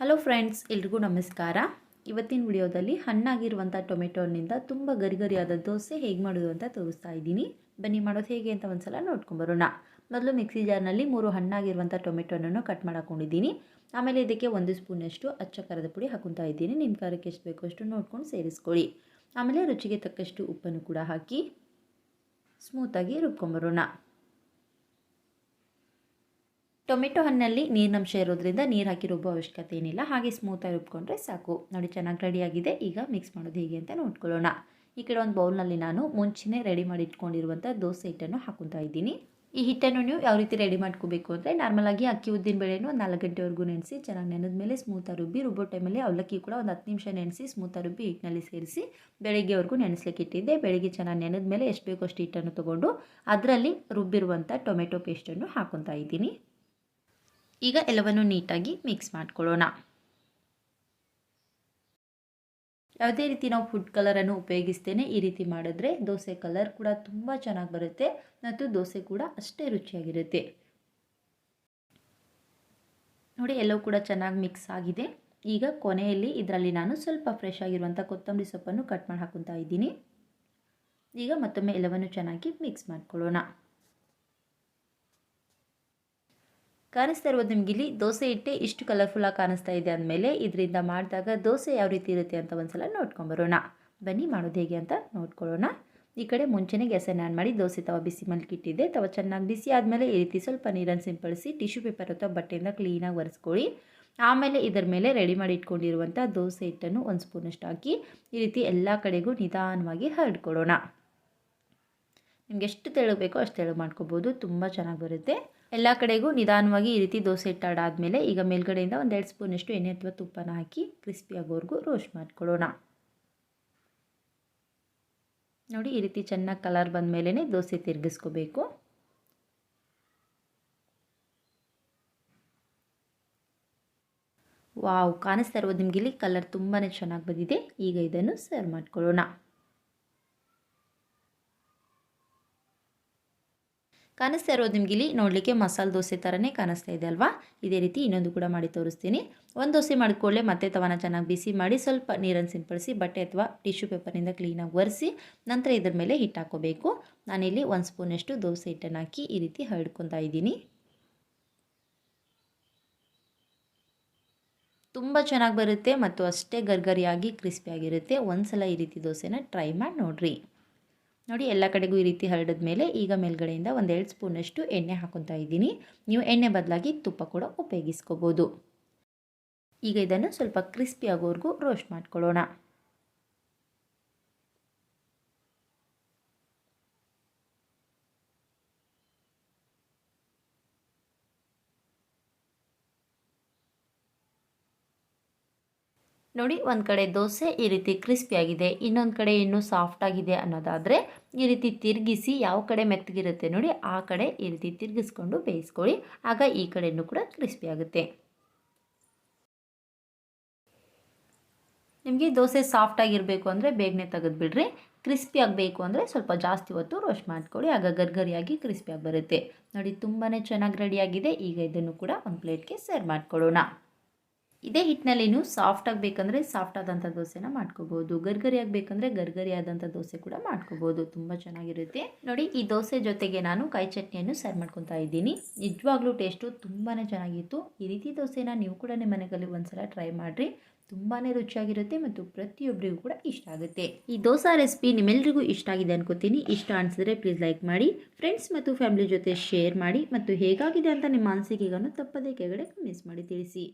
Hello friends ಎಲ್ರಿಗೂ ನಮಸ್ಕಾರ. ಇವತ್ತಿನ ವಿಡಿಯೋದಲ್ಲಿ ಹಣ್ಣಾಗಿರುವಂಥ ಟೊಮೆಟೊನಿಂದ ತುಂಬ ಗರಿಗರಿಯಾದ ದೋಸೆ ಹೇಗೆ ಮಾಡೋದು ಅಂತ ತೋರಿಸ್ತಾ ಇದ್ದೀನಿ. ಬನ್ನಿ ಮಾಡೋದು ಹೇಗೆ ಅಂತ ಒಂದ್ಸಲ ನೋಡ್ಕೊಂಬರೋಣ ಮೊದಲು ಮಿಕ್ಸಿ ಜಾರ್ನಲ್ಲಿ ಮೂರು ಹಣ್ಣಾಗಿರುವಂಥ ಟೊಮೆಟೊನನ್ನು ಕಟ್ ಮಾಡ್ಕೊಂಡಿದ್ದೀನಿ. ಆಮೇಲೆ ಇದಕ್ಕೆ ಒಂದು ಸ್ಪೂನಷ್ಟು ಅಚ್ಚ ಖಾರದ ಪುಡಿ ಹಾಕೊತಾ ಇದ್ದೀನಿ. ನಿಮ್ಮ ಖಾರಕ್ಕೆ ಎಷ್ಟು ಬೇಕೋ ಅಷ್ಟು ನೋಡ್ಕೊಂಡು ಸೇರಿಸ್ಕೊಳ್ಳಿ. ಆಮೇಲೆ ರುಚಿಗೆ ತಕ್ಕಷ್ಟು ಉಪ್ಪನ್ನು ಕೂಡ ಹಾಕಿ ಸ್ಮೂತಾಗಿ ರುಬ್ಕೊಂಬರೋಣ ಟೊಮೆಟೊ ಹಣ್ಣಲ್ಲಿ ನೀರಿನಂಶ ಇರೋದ್ರಿಂದ ನೀರು ಹಾಕಿ ರುಬ್ಬೋ ಅವಶ್ಯಕತೆ ಏನಿಲ್ಲ. ಹಾಗೆ ಸ್ಮೂತಾಗಿ ರುಬ್ಕೊಂಡ್ರೆ ಸಾಕು. ನೋಡಿ, ಚೆನ್ನಾಗಿ ರೆಡಿಯಾಗಿದೆ ಈಗ ಮಿಕ್ಸ್ ಮಾಡೋದು ಹೇಗೆ ಅಂತ ನೋಡ್ಕೊಳ್ಳೋಣ. ಈ ಕಡೆ ಒಂದು ಬೌಲ್ನಲ್ಲಿ ನಾನು ಮುಂಚೆನೇ ರೆಡಿ ಮಾಡಿ ಇಟ್ಕೊಂಡಿರುವಂಥ ದೋಸೆ ಹಿಟ್ಟನ್ನು ಹಾಕೊತಾ ಇದ್ದೀನಿ. ಈ ಹಿಟ್ಟನ್ನು ನೀವು ಯಾವ ರೀತಿ ರೆಡಿ ಮಾಡ್ಕೋಬೇಕು ಅಂದರೆ ನಾರ್ಮಲಾಗಿ ಅಕ್ಕಿ ಉದ್ದಿನ ಬೇಳೆನೂ ಒಂದು ನಾಲ್ಕು ಗಂಟೆವರೆಗೂ ನೆನೆಸಿ ಚೆನ್ನಾಗಿ ನೆನೆದ ಮೇಲೆ ಸ್ಮೂತಾಗಿ ರುಬ್ಬಿ ರುಬ್ಬೋ ಟೈಮಲ್ಲಿ ಅವಲಕ್ಕಿ ಕೂಡ ಒಂದು ಹತ್ತು ನಿಮಿಷ ನೆನೆಸಿ ಸ್ಮೂತಾಗಿ ರುಬ್ಬಿ ಹಿಟ್ಟಿನಲ್ಲಿ ಸೇರಿಸಿ ಬೆಳಗ್ಗೆವರೆಗೂ ನೆನೆಸ್ಲಿಕ್ಕೆ ಇಟ್ಟಿದ್ದೆ. ಬೆಳಗ್ಗೆ ಚೆನ್ನಾಗಿ ನೆನೆದ ಮೇಲೆ ಎಷ್ಟು ಬೇಕೋ ಅಷ್ಟು ಹಿಟ್ಟನ್ನು ತೊಗೊಂಡು ಅದರಲ್ಲಿ ರುಬ್ಬಿರುವಂಥ ಟೊಮೆಟೊ ಪೇಸ್ಟನ್ನು ಹಾಕೊತಾ ಇದ್ದೀನಿ. ಈಗ ಎಲ್ಲವನ್ನು ನೀಟಾಗಿ ಮಿಕ್ಸ್ ಮಾಡ್ಕೊಳ್ಳೋಣ. ಯಾವುದೇ ರೀತಿ ನಾವು ಫುಡ್ ಕಲರನ್ನು ಉಪಯೋಗಿಸ್ತೇನೆ, ಈ ರೀತಿ ಮಾಡಿದ್ರೆ ದೋಸೆ ಕಲರ್ ಕೂಡ ತುಂಬ ಚೆನ್ನಾಗಿ ಬರುತ್ತೆ ಮತ್ತು ದೋಸೆ ಕೂಡ ಅಷ್ಟೇ ರುಚಿಯಾಗಿರುತ್ತೆ. ನೋಡಿ, ಎಲ್ಲವೂ ಕೂಡ ಚೆನ್ನಾಗಿ ಮಿಕ್ಸ್ ಆಗಿದೆ. ಈಗ ಕೊನೆಯಲ್ಲಿ ಇದರಲ್ಲಿ ನಾನು ಸ್ವಲ್ಪ ಫ್ರೆಶ್ ಆಗಿರುವಂಥ ಕೊತ್ತಂಬರಿ ಸೊಪ್ಪನ್ನು ಕಟ್ ಮಾಡಿ ಹಾಕೊತಾ ಇದ್ದೀನಿ. ಈಗ ಮತ್ತೊಮ್ಮೆ ಎಲ್ಲವನ್ನು ಚೆನ್ನಾಗಿ ಮಿಕ್ಸ್ ಮಾಡ್ಕೊಳ್ಳೋಣ. ಕಾಣಿಸ್ತಾ ಇರ್ಬೋದು ನಿಮ್ಗೆ ಇಲ್ಲಿ ದೋಸೆ ಇಟ್ಟೆ ಇಷ್ಟು ಕಲರ್ಫುಲ್ಲಾಗಿ ಕಾಣಿಸ್ತಾ ಇದೆ ಅಂದಮೇಲೆ ಇದರಿಂದ ಮಾಡಿದಾಗ ದೋಸೆ ಯಾವ ರೀತಿ ಇರುತ್ತೆ ಅಂತ ಒಂದ್ಸಲ ನೋಡ್ಕೊಂಬರೋಣ ಬನ್ನಿ ಮಾಡೋದು ಹೇಗೆ ಅಂತ ನೋಡ್ಕೊಳ್ಳೋಣ. ಈ ಕಡೆ ಮುಂಚೆನೇ ಗ್ಯಾಸನ್ನು ಆನ್ ಮಾಡಿ ದೋಸೆ ತವ ಬಿಸಿ ಮಲ್ಕಿಟ್ಟಿದ್ದೆ. ತವ ಚೆನ್ನಾಗಿ ಬಿಸಿ ಆದಮೇಲೆ ಈ ರೀತಿ ಸ್ವಲ್ಪ ನೀರನ್ನು ಸಿಂಪಡಿಸಿ ಟಿಶ್ಯೂ ಪೇಪರ್ ಅಥವಾ ಬಟ್ಟೆಯಿಂದ ಕ್ಲೀನಾಗಿ ಒರೆಸ್ಕೊಳ್ಳಿ. ಆಮೇಲೆ ಇದರ ಮೇಲೆ ರೆಡಿ ಮಾಡಿ ಇಟ್ಕೊಂಡಿರುವಂಥ ದೋಸೆ ಹಿಟ್ಟನ್ನು ಒಂದು ಸ್ಪೂನಷ್ಟು ಹಾಕಿ ಈ ರೀತಿ ಎಲ್ಲ ಕಡೆಗೂ ನಿಧಾನವಾಗಿ ಹರಡ್ಕೊಳ್ಳೋಣ. ನಿಮ್ಗೆ ಎಷ್ಟು ತೆಳು ಬೇಕೋ ಅಷ್ಟು ತೆಳು ಮಾಡ್ಕೋಬೋದು. ತುಂಬ ಚೆನ್ನಾಗಿ ಬರುತ್ತೆ. ಎಲ್ಲ ಕಡೆಗೂ ನಿಧಾನವಾಗಿ ಈ ರೀತಿ ದೋಸೆ ಇಟ್ಟಾಡಾದಮೇಲೆ ಈಗ ಮೇಲ್ಗಡೆಯಿಂದ ಒಂದೆರಡು ಸ್ಪೂನಷ್ಟು ಎಣ್ಣೆ ಅಥವಾ ತುಪ್ಪನ ಹಾಕಿ ಕ್ರಿಸ್ಪಿ ಆಗೋವರೆಗೂ ರೋಸ್ಟ್ ಮಾಡ್ಕೊಳ್ಳೋಣ. ನೋಡಿ ಈ ರೀತಿ ಚೆನ್ನಾಗಿ ಕಲರ್ ಬಂದ ಮೇಲೇ ದೋಸೆ ತಿರುಗಿಸ್ಕೋಬೇಕು. ವಾವ್, ಕಾಣಿಸ್ತಾ ಇರೋದು ನಿಮಗೆ ಇಲ್ಲಿ ಕಲರ್ ತುಂಬಾ ಚೆನ್ನಾಗಿ ಬಂದಿದೆ. ಈಗ ಇದನ್ನು ಸರ್ವ್ ಮಾಡ್ಕೊಳ್ಳೋಣ. ಕಾಣಿಸ್ತಾ ಇರೋದು ನಿಮ್ಗೆ ಇಲ್ಲಿ ನೋಡಲಿಕ್ಕೆ ಮಸಾಲೆ ದೋಸೆ ಥರನೇ ಕಾಣಿಸ್ತಾ ಇದೆ ಅಲ್ವಾ? ಇದೇ ರೀತಿ ಇನ್ನೊಂದು ಕೂಡ ಮಾಡಿ ತೋರಿಸ್ತೀನಿ. ಒಂದು ದೋಸೆ ಮಾಡಿಕೊಳ್ಳೆ, ಮತ್ತೆ ತವನ ಚೆನ್ನಾಗಿ ಬಿಸಿ ಮಾಡಿ ಸ್ವಲ್ಪ ನೀರನ್ನು ಸಿಂಪಡಿಸಿ, ಬಟ್ಟೆ ಅಥವಾ ಟಿಶ್ಯೂ ಪೇಪರ್ನಿಂದ ಕ್ಲೀನಾಗಿ ಒರೆಸಿ, ನಂತರ ಇದ್ರ ಮೇಲೆ ಹಿಟ್ಟು ಹಾಕೋಬೇಕು ನಾನಿಲ್ಲಿ ಒಂದು ಸ್ಪೂನಷ್ಟು ದೋಸೆ ಹಿಟ್ಟನ್ನು ಹಾಕಿ ಈ ರೀತಿ ಹರಡ್ಕೊತಾ ಇದ್ದೀನಿ. ತುಂಬ ಚೆನ್ನಾಗಿ ಬರುತ್ತೆ ಮತ್ತು ಅಷ್ಟೇ ಗರ್ಗರಿಯಾಗಿ ಕ್ರಿಸ್ಪಿಯಾಗಿರುತ್ತೆ ಒಂದು ಸಲ ಈ ರೀತಿ ದೋಸೆನ ಟ್ರೈ ಮಾಡಿ ನೋಡಿರಿ. ನೋಡಿ, ಎಲ್ಲ ಕಡೆಗೂ ಈ ರೀತಿ ಹರಡಿದ ಮೇಲೆ ಈಗ ಮೇಲ್ಗಡೆಯಿಂದ ಒಂದೆರಡು ಸ್ಪೂನಷ್ಟು ಎಣ್ಣೆ ಹಾಕೊತಾ ಇದ್ದೀನಿ. ನೀವು ಎಣ್ಣೆ ಬದಲಾಗಿ ತುಪ್ಪ ಕೂಡ ಉಪಯೋಗಿಸ್ಕೋಬೋದು. ಈಗ ಇದನ್ನು ಸ್ವಲ್ಪ ಕ್ರಿಸ್ಪಿ ಆಗೋವರೆಗೂ ರೋಸ್ಟ್ ಮಾಡ್ಕೊಳ್ಳೋಣ. ನೋಡಿ, ಒಂದು ಕಡೆ ದೋಸೆ ಈ ರೀತಿ ಕ್ರಿಸ್ಪಿಯಾಗಿದೆ ಇನ್ನೊಂದು ಕಡೆ ಇನ್ನೂ ಸಾಫ್ಟಾಗಿದೆ ಅನ್ನೋದಾದರೆ ಈ ರೀತಿ ತಿರುಗಿಸಿ ಯಾವ ಕಡೆ ಮೆತ್ತಗಿರುತ್ತೆ ನೋಡಿ, ಆ ಕಡೆ ಈ ರೀತಿ ತಿರುಗಿಸ್ಕೊಂಡು ಬೇಯಿಸ್ಕೊಳ್ಳಿ, ಆಗ ಈ ಕಡೆಯೂ ಕೂಡ ಕ್ರಿಸ್ಪಿ ಆಗುತ್ತೆ. ನಿಮಗೆ ದೋಸೆ ಸಾಫ್ಟಾಗಿರಬೇಕು ಅಂದರೆ ಬೇಗನೆ ತೆಗೆದುಬಿಡ್ರಿ ಕ್ರಿಸ್ಪಿ ಆಗಬೇಕು ಅಂದರೆ ಸ್ವಲ್ಪ ಜಾಸ್ತಿ ಹೊತ್ತು ರೋಸ್ಟ್ ಮಾಡ್ಕೊಳ್ಳಿ, ಆಗ ಗರ್ಗರಿಯಾಗಿ ಕ್ರಿಸ್ಪಿಯಾಗಿ ಬರುತ್ತೆ. ನೋಡಿ ತುಂಬಾ ಚೆನ್ನಾಗಿ ರೆಡಿಯಾಗಿದೆ ಈಗ ಇದನ್ನು ಕೂಡ ಒಂದು ಪ್ಲೇಟ್ಗೆ ಸರ್ವ್ ಮಾಡ್ಕೊಳ್ಳೋಣ. ಇದೇ ಹಿಟ್ಟಿನಲ್ಲಿ ನೀವು ಸಾಫ್ಟ್ ಆಗಬೇಕಂದ್ರೆ ಸಾಫ್ಟ್ ಆದಂಥ ದೋಸೆನ ಮಾಡ್ಕೋಬೋದು. ಗರ್ಗರಿ ಆಗಬೇಕಂದ್ರೆ ಗರ್ಗರಿ ಆದಂಥ ದೋಸೆ ಕೂಡ ಮಾಡ್ಕೋಬೋದು. ತುಂಬ ಚೆನ್ನಾಗಿರುತ್ತೆ. ನೋಡಿ, ಈ ದೋಸೆ ಜೊತೆಗೆ ನಾನು ಕಾಯಿ ಚಟ್ನಿಯನ್ನು ಸರ್ವ್ ಮಾಡ್ಕೊತಾ ಇದ್ದೀನಿ. ನಿಜವಾಗ್ಲೂ ಟೇಸ್ಟು ತುಂಬಾ ಚೆನ್ನಾಗಿತ್ತು. ಈ ರೀತಿ ದೋಸೆನ ನೀವು ಕೂಡ ನಿಮ್ಮ ಮನೆಯಲ್ಲಿ ಒಂದ್ಸಲ ಟ್ರೈ ಮಾಡಿರಿ. ತುಂಬಾ ರುಚಿಯಾಗಿರುತ್ತೆ ಮತ್ತು ಪ್ರತಿಯೊಬ್ಬರಿಗೂ ಕೂಡ ಇಷ್ಟ ಆಗುತ್ತೆ. ಈ ದೋಸಾ ರೆಸಿಪಿ ನಿಮ್ಮೆಲ್ಲರಿಗೂ ಇಷ್ಟ ಆಗಿದೆ ಅನ್ಕೋತೀನಿ. ಇಷ್ಟ ಅನಿಸಿದ್ರೆ ಪ್ಲೀಸ್ ಲೈಕ್ ಮಾಡಿ ಫ್ರೆಂಡ್ಸ್ ಮತ್ತು ಫ್ಯಾಮಿಲಿ ಜೊತೆ ಶೇರ್ ಮಾಡಿ ಮತ್ತು ಹೇಗಾಗಿದೆ ಅಂತ ನಿಮ್ಮ ಅನಿಸಿಕೆಗಳನ್ನು ತಪ್ಪದೇ ಕೆಳಗಡೆ ಕಮೆಂಟ್ಸ್ ಮಾಡಿ ತಿಳಿಸಿ.